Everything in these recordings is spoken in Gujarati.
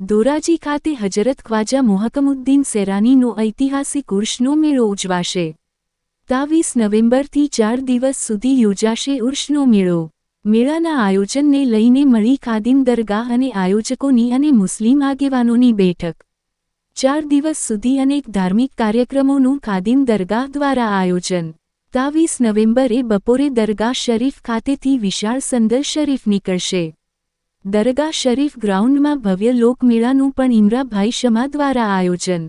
ધોરાજી ખાતે હજરત ખ્વાજા મોહકમુદ્દીન સેરાનીનો ઐતિહાસિક ઉર્ષનો મેળો ઉજવાશે. તાવીસ નવેમ્બરથી ચાર દિવસ સુધી યોજાશે ઉર્ષનો મેળો. મેળાના આયોજનને લઈને મળી ખાદિમ દરગાહ અને આયોજકોની અને મુસ્લિમ આગેવાનોની બેઠક. ચાર દિવસ સુધી અનેક ધાર્મિક કાર્યક્રમોનું ખાદિમ દરગાહ દ્વારા આયોજન. તાવીસ નવેમ્બરે બપોરે દરગાહ શરીફ ખાતેથી વિશાળ સંદર શરીફ નીકળશે. દરગાહ શરીફ ગ્રાઉન્ડમાં ભવ્ય લોકમેળાનું પણ ઇમરાભાઈ શમા દ્વારા આયોજન.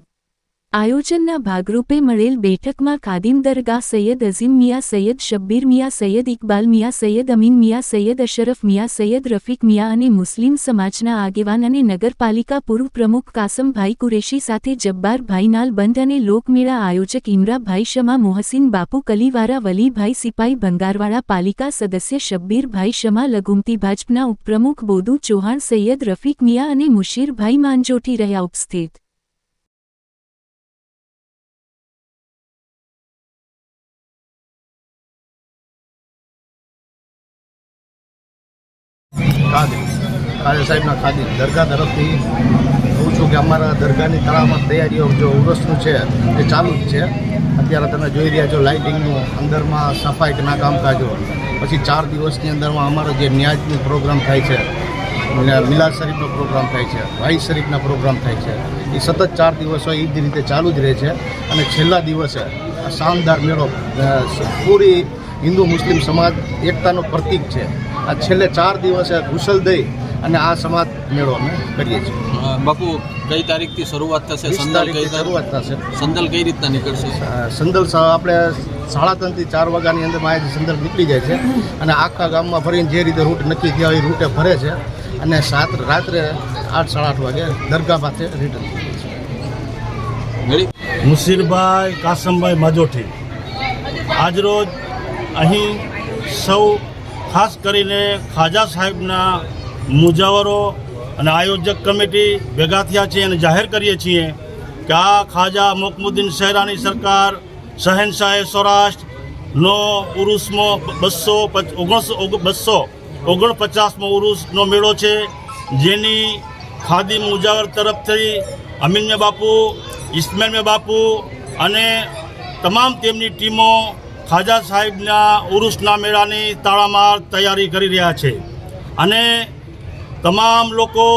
આયોજનના ભાગરૂપે મળેલ બેઠકમાં ખાદિમ દરગાહ સૈયદ અઝીમ મિયા, સૈયદ શબ્બીર મિયા, સૈયદ ઇકબાલ મિયા, સૈયદ અમીન મિયા, સૈયદ અશરફ મિયા, સૈયદ રફીક મિયા અને મુસ્લિમ સમાજના આગેવાન અને નગરપાલિકા પૂર્વ પ્રમુખ કાસમભાઈ કુરેશી સાથે જબ્બારભાઈ નાલબંધ અને લોકમેળા આયોજક ઇમરાભાઈ શમા, મોહસિન બાપુ, કલીવારા, વલીભાઈ સિપાઈ ભંગારવાળા પાલિકા સદસ્ય શબ્બીરભાઈ શમા, લઘુમતી ભાજપના ઉપપ્રમુખ બોદુ ચૌહાણ, સૈયદ રફીક મિયા અને મુશીરભાઈ માંજોઠી રહ્યા ઉપસ્થિત. ખાદી. ખાજા સાહેબના ખાદી. દરગાહ તરફથી કહું છું કે અમારા દરગાહની તળાવમાં તૈયારીઓ જો ઉરસનું છે, એ ચાલુ જ છે. અત્યારે તમે જોઈ રહ્યા છો લાઇટિંગનું, અંદરમાં સફાઈના કામકાજો. પછી ચાર દિવસની અંદરમાં અમારો જે ન્યાજનો પ્રોગ્રામ થાય છે મિલાદ શરીફનો પ્રોગ્રામ થાય છે વાઈ શરીફના પ્રોગ્રામ થાય છે. એ સતત ચાર દિવસ હોય એ જ રીતે ચાલુ જ રહે છે. અને છેલ્લા દિવસે શાનદાર મેળો પૂરી હિન્દુ મુસ્લિમ સમાજ એકતાનું પ્રતીક છે. આ છેલ્લે ચાર દિવસે ઘુસલ દઈ અને આ સમાજ મેળો અમે કરીએ છીએ. બાપુ કઈ તારીખથી શરૂઆત થશે? સંદલ કઈ શરૂઆત થશે. સંદલ કઈ રીતના નીકળશે? સંદલ આપણે સાડા ત્રણથી ચાર વાગ્યાની અંદર અહીંયાથી સંદલ નીકળી જાય છે અને આખા ગામમાં ફરીને જે રીતે રૂટ નક્કી થયા હોય એ રૂટે ફરે છે અને સાત રાત્રે આઠ સાડા આઠ વાગે દરગાહ પાસે રિટર્ન રેડી? મુસીરભાઈ કાસમભાઈ માજોઠી. આજરોજ અહીં સૌ, ખાસ કરીને ખાજા સાહેબના મુજાવરો અને આયોજક કમિટી ભેગા થયા છીએ અને જાહેર કરીએ છીએ કે આ ખાજા મોકમુદ્દીન શહેરાની સરકાર શહેનશાહે સૌરાષ્ટ્રનો ઉરુસમો બસો ઓગણસો બસો ઓગણપચાસમો ઉરુસનો મેળો છે. જેની ખાદી મુજાવર તરફથી અમીન બાપુ ઇસ્માઇલ મેં બાપુ અને તમામ તેમની ટીમો ખાજા સાહેબના ઉરુસના મેળાની તાળામાર તૈયારી કરી રહ્યા છે. અને તમામ લોકો,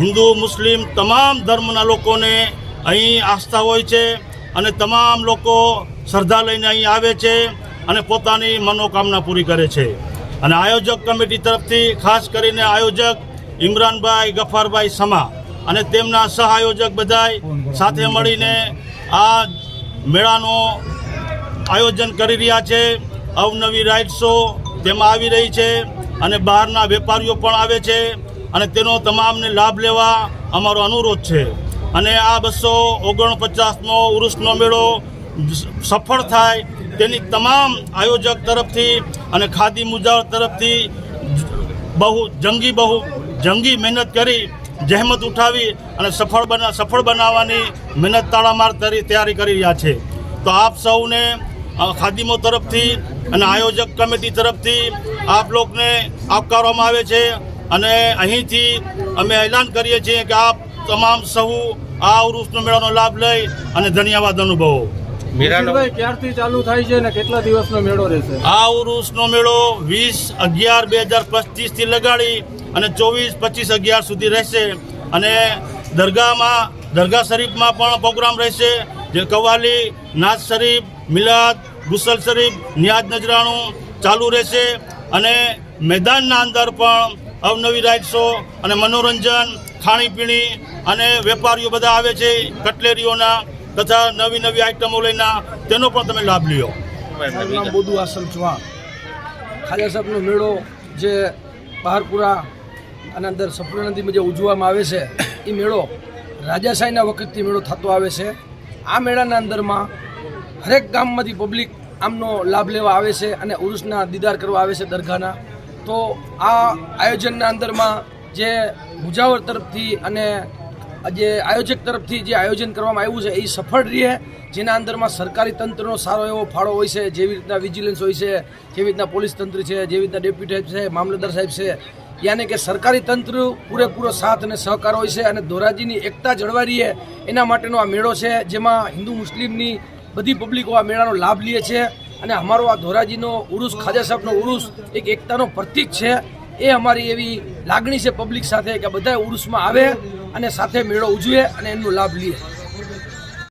હિન્દુ, મુસ્લિમ, તમામ ધર્મના લોકોને અહીં આસ્થા હોય છે અને તમામ લોકો શ્રદ્ધા લઈને અહીં આવે છે અને પોતાની મનોકામના પૂરી કરે છે. અને આયોજક કમિટી તરફથી ખાસ કરીને આયોજક ઇમરાનભાઈ ગફારભાઈ સમા અને તેમના સહ આયોજક બધાય સાથે મળીને આ મેળાનો આયોજન કરી રહ્યા છે. અવનવી રાઇડ શો તેમાં આવી રહી છે અને બહારના વેપારીઓ પણ આવે છે અને તેનો તમામને લાભ લેવા અમારો અનુરોધ છે. અને આ બસો ઓગણપચાસનો ઉરુષનો મેળો સફળ થાય તેની તમામ આયોજક તરફથી અને ખાદી મુજાવર તરફથી બહુ જંગી બહુ જંગી મહેનત કરી જહેમત ઉઠાવી અને સફળ બના, સફળ બનાવવાની મહેનત તાળામાર તરી, તૈયારી કરી રહ્યા છે. તો આપ સૌને ખાદીમો તરફથી અને આયોજક કમિટી તરફથી આપ લોકને આવકારવામાં આવે છે અને અહીંથી અમે એલાન કરીએ છીએ કે આપ તમામ સહુ આ ઉરુષનો મેળાનો લાભ લઈ અને ધન્યવાદ અનુભવો. ક્યારથી ચાલુ થાય છે ને કેટલા દિવસનો મેળો રહેશે? આ ઉરુષનો મેળો વીસ અગિયાર બે હજાર પચીસથી લગાડી અને ચોવીસ પચીસ અગિયાર સુધી રહેશે અને દરગાહમાં દરગાહ શરીફમાં પણ પ્રોગ્રામ રહેશે. જે કવાલી નાથ શરીફ મિલાદ ગુસલ શરીફ નિયાજ નજરાણું ચાલુ રહેશે અને મેદાનના અંદર પણ અવનવી રાઇડ શો અને મનોરંજન ખાણીપીણી અને વેપારીઓ બધા આવે છે કટલેરીઓના તથા નવી નવી આઇટમો લઈને તેનો પણ તમે લાભ લ્યો. બોધુ આસમ ચૌહાણ. ખાજા સાહેબનો મેળો જે બહારપુરા અને અંદર સફળ નદીમાં જે ઉજવવામાં આવે છે એ મેળો રાજાશાહીના વખતથી મેળો થતો આવે છે. આ મેળાના અંદરમાં હરેક ગામમાંથી પબ્લિક આમનો લાભ લેવા આવે છે અને ઉરુષના દીદાર કરવા આવે છે દરગાહના. તો આ આયોજનના અંદરમાં જે મુજાવર તરફથી અને જે આયોજક તરફથી જે આયોજન કરવામાં આવ્યું છે, એ સફળ રહે. જેના અંદરમાં સરકારી તંત્રનો સારો એવો ફાળો હોય છે, જેવી રીતના વિજિલન્સ હોય છે, જેવી રીતના પોલીસ તંત્ર છે, જેવી રીતના ડેપ્યુટી સાહેબ છે, મામલતદાર સાહેબ છે. યાને કે સરકારી તંત્ર પૂરેપૂરો સાથ અને સહકાર હોય છે અને ધોરાજીની એકતા જળવાઈ રહે. એના માટેનો આ મેળો છે, જેમાં હિન્દુ મુસ્લિમની બધી પબ્લિકો આ મેળાનો લાભ લે છે. અને અમારો આ ધોરાજીનો ઉરુસ, ખાજા સાહેબનો ઉરુસ એક એકતાનો પ્રતીક છે. એ અમારી એવી લાગણી છે પબ્લિક સાથે કે બધા ઉરુસમાં આવે અને સાથે મેળો ઉજવે અને એનો લાભ લે.